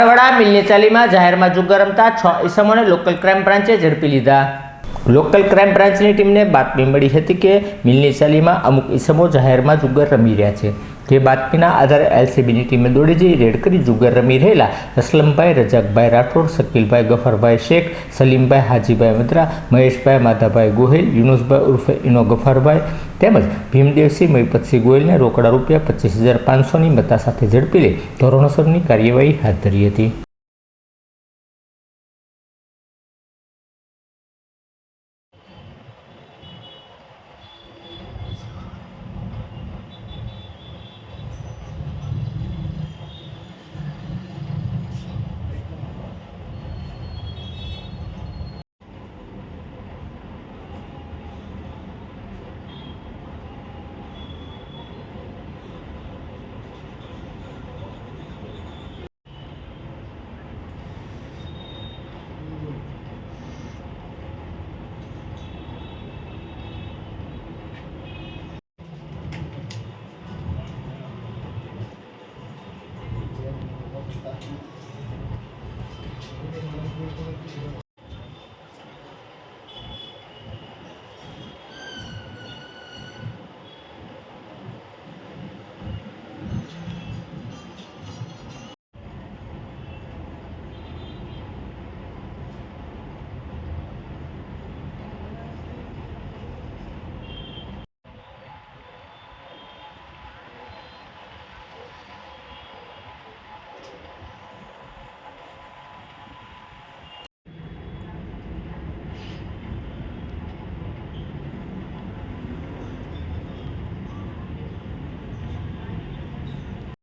વડા મિલની ચાલીમાં જાહેરમાં જુગાર રમતા છ ઇસમોને લોકલ ક્રાઇમ બ્રાન્ચે ઝડપી લીધા. લોકલ ક્રાઇમ બ્રાન્ચની ટીમને બાતમી મળી હતી કે મિલની ચાલીમાં અમુક ઇસમો જાહેરમાં જુગર રમી રહ્યા છે. જે બાતમીના આધારે એલસીબીની ટીમે દોડી જઈ રેડ કરી જુગાર રમી રહેલા અસલમભાઈ રજાકભાઈ રાઠોડ, શકીલભાઈ ગફરભાઈ શેખ, સલીમભાઈ હાજીભાઈ મદ્રા મહેશભાઈ માધાભાઈ ગોહિલ, યુનુસભાઈ ઉર્ફે ઇનો ગફરભાઈ તેમજ ભીમદેવસિંહ, મહિપતસિંહ ગોહિલને રોકડા રૂપિયા પચીસ હજાર પાંચસોની મત્તા સાથે ઝડપી લઈ ધોરણસરની કાર્યવાહી હાથ ધરી હતી. Obrigado.